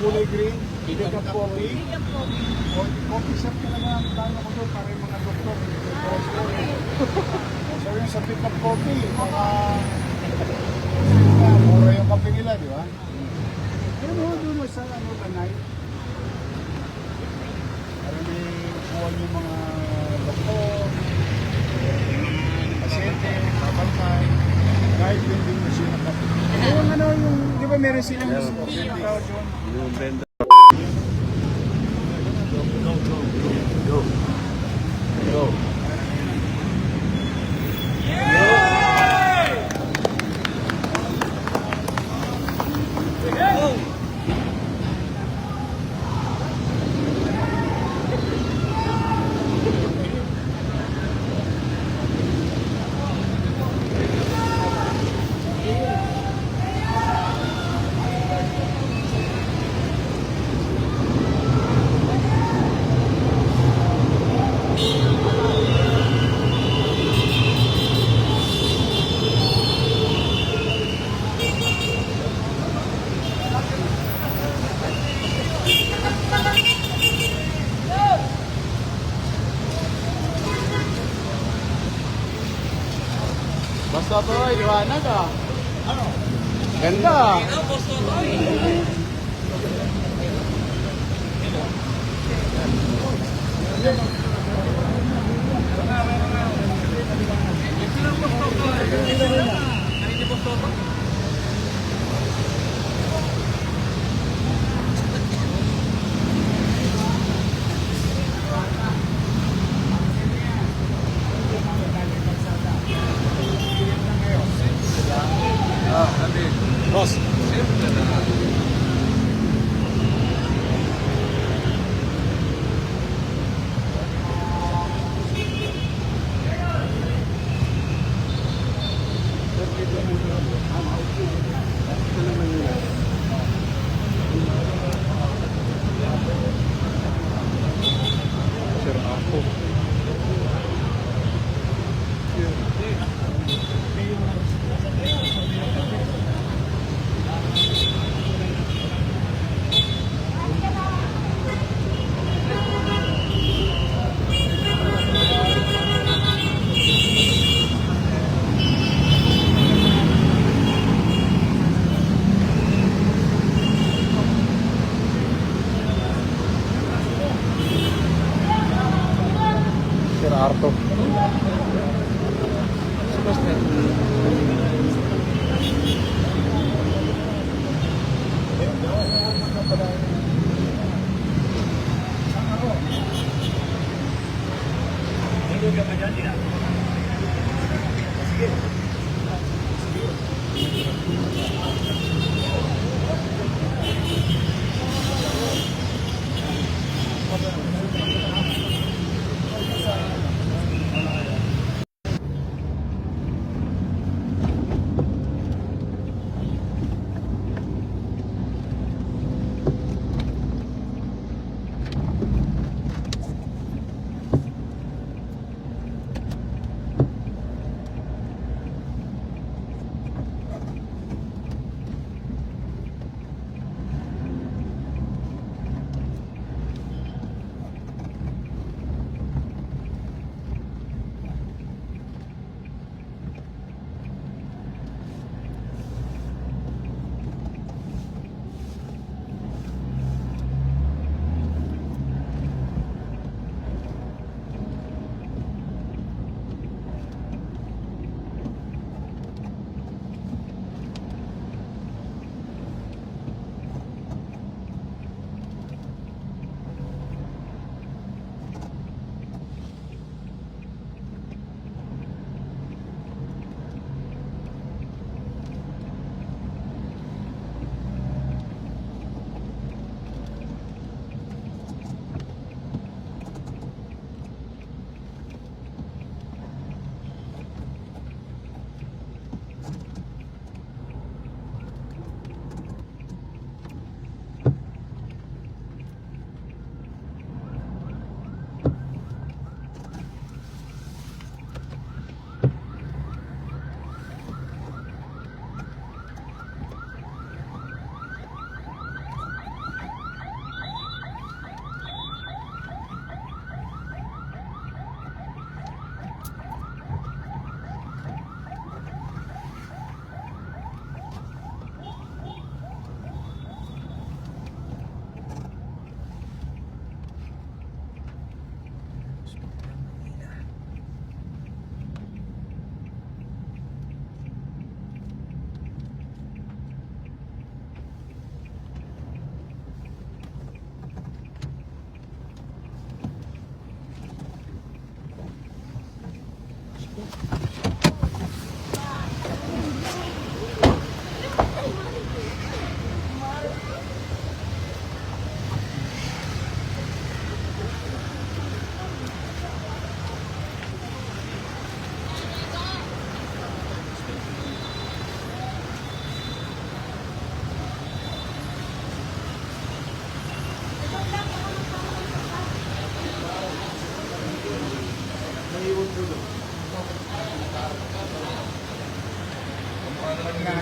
kulay green, pick up coffee. O, coffee shop talaga ang plano ko doon para yung mga doktor. So yung sa pick up coffee, mga mura yung kape nila, di ba? Ayun mo, doon mo sa ano, tanay. Alam mo yung kuha yung mga doktor, pasyente, babantay, kahit hindi mo ba meron silang? Yung benda. Basta to, liwanag ah. Ganda. Boss. Sige.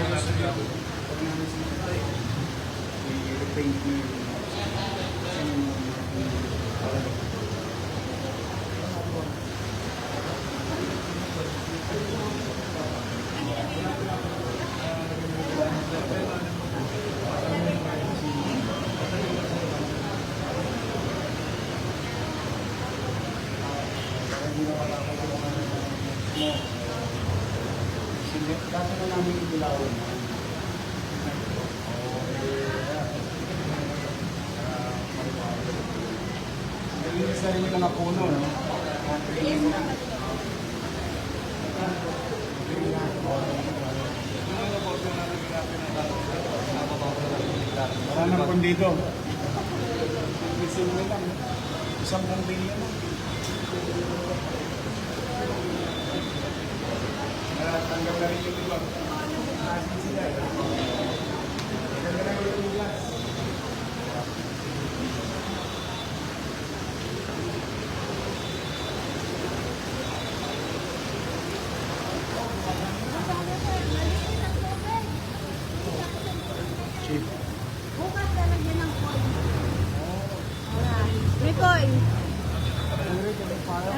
nasa dito. Pag namin sa dito, i-repaint mo yung dati na namin idilawan. Nalinis na rin yung mga puno, no? Wala. Isin mo lang. Isang bumbilya lang. Tanggal na rin yung iba. Asin sila. eh. Tanggal na rin yung glass. Chief. Bukas lalagyan ng coin. Wala. May coin.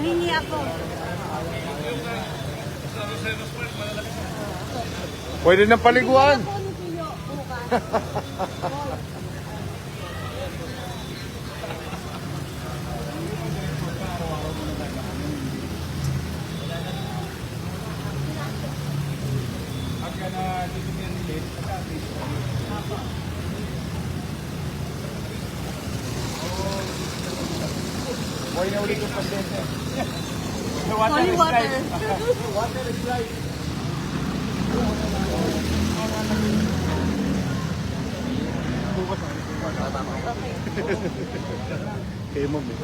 Nahingi ako. Pwede ng paliguan. Ako ni Pio. Bukas. Pagka na dito yan ulit, at least. Boy na ulit yung pasyente. The water Holy is water. life. water is life. Kay mo, eh.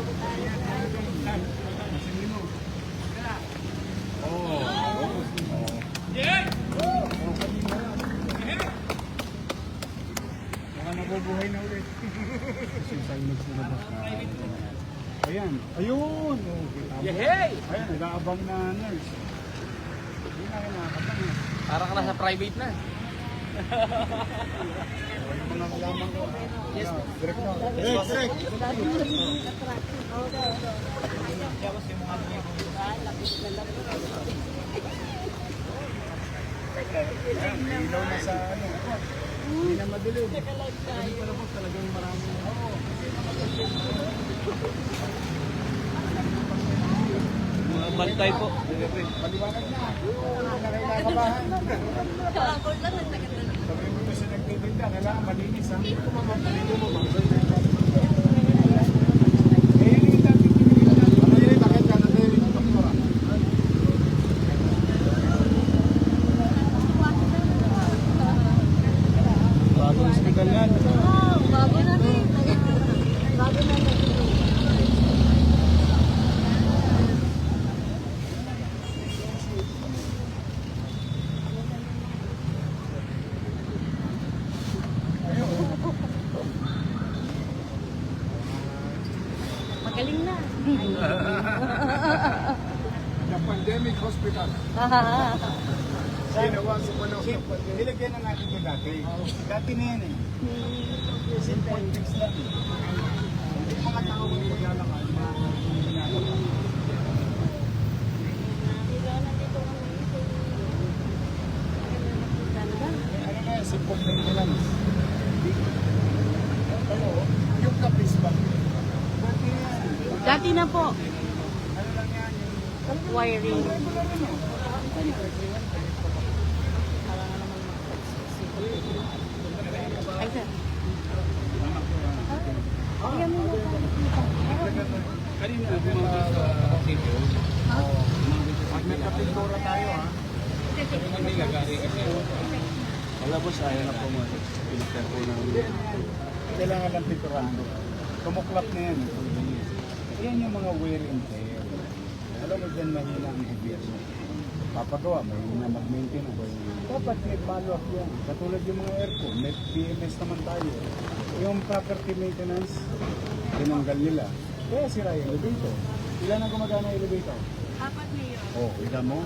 Baka nabubuhay na ulit. Kasi silence na ba? Ayan. Ayun. Oh. Yehey! Ayan, nag-aabang na nurse. Hindi na kayo nakakatanga. Para ka nasa private na. Yung mga lamang ko. Yes, director. Direct, direct. Ayan, may ilaw na sa ano. Hindi na madilim. Hindi pa naman talagang marami. Oo. Mga bantay po. Maliwanag na. Nakailangabahan. Kahapon lang nagtagal na. Sabi mo siya nagtitinda, kailangan malinis ha. Eh, yun yung dati tinigil na. Ano yun, bakit ka na tayo yung doktora? Bagong hospital yan. Wow, bago na rin. Bago na rin. Magaling na. The pandemic hospital. Ginawa sa panahon ng pandemic. Nilagyan na natin ito dati. Dati na yan eh. Simple fix lang. Yung mga tao kung maglalakad, ginagawa. Ano na, simple maintenance. 180 na po. Wiring. Ay, sir. Ayan mo Kanina, mga video. Pag may kapintura tayo, ha? Pag may lagari kasi, wala boss, ayaw na po mga filter ko ng... Kailangan ng pinturahan. Kumuklap na yan. Yan yung mga wear and tear. Alam mo dyan mahina ang gobyerno. Papagawa, mahina mag-maintain. Dapat may follow-up yan. Katulad yung mga aircon, may PMS naman tayo. Yung property maintenance, tinanggal nila. Kaya sira yung elevator. Ilan ang gumagana yung elevator? Apat na yun. Oh, kita mo.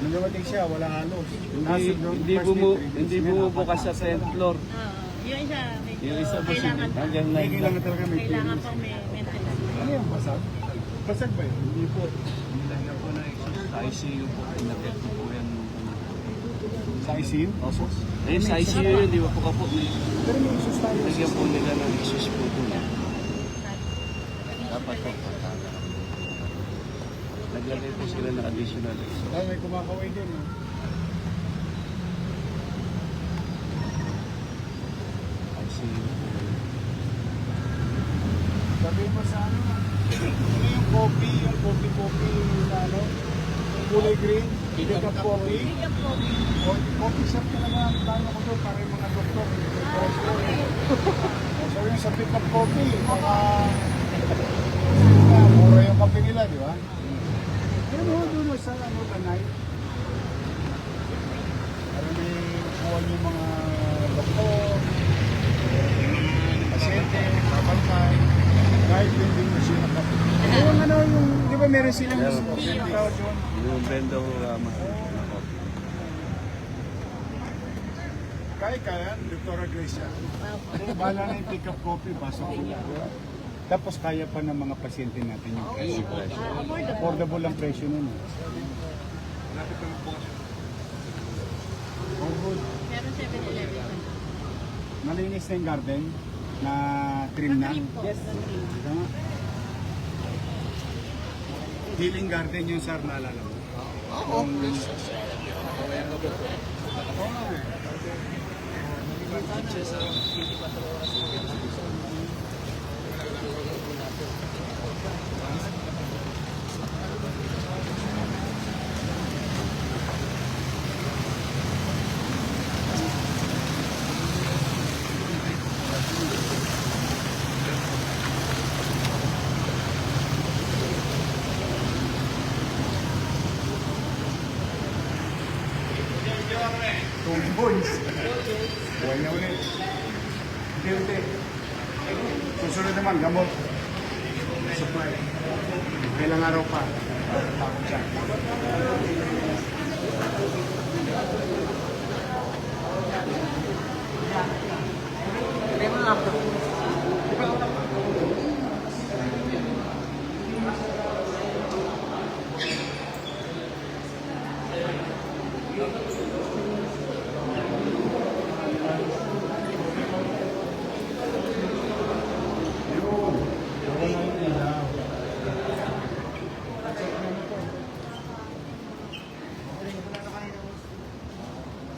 Nung dumating siya, wala halos. Hindi, doon, hindi, bumu, hindi bumubukas apat. sa 10th floor. Ah, Yung isa, medyo Yung isa po kailangan pa. hanggang May 9 kailangan talaga may Kailangan pang may. Ano yung basag? Basag ba yun? Hindi po. Nilagyan po na exhaust. Sa ICU po. Inakit po po yan. Sa ICU? Opo. Eh, sa ICU yun, di ba po ka po? Pero may isus tayo. Lagyan po nila ng exhaust po doon. Dapat po. Naglagay po sila ng additional exhaust. Dahil may kumakaway din. No? ICU po. Sabi mo sa ano, ano yung coffee, yung coffee na ano, kulay green, pick up coffee. O, coffee shop ka naman, tayo ko doon para yung mga doktor. so yung sa pick up coffee, mga na, mura yung kape nila, di ba? Ayun ho, doon ho sa ano, tanay. Ano may kuha yung mga doktor, pasyente, babantay, kahit hindi mo siya nakape. Yung ano, yung, di ba meron silang Meron po. tawag doon? Yung benda ko uh, na coffee. Kaya kaya, Dr. Gracia. Bala na yung pick-up coffee, pasok nila. Tapos kaya pa ng mga pasyente natin yung presyo. Ah, affordable. Affordable ang presyo nun. eh. Oh, good. Meron 7-Eleven. Malinis na yung garden na trim na. Yes. Trim. Tama. Healing garden yung sir, naalala mo? Oo. Oo Two boys. Buhay na ulit. Guilty. Susunod naman, gamot. Supply. Kailang araw pa. Takot siya. Meron nga po.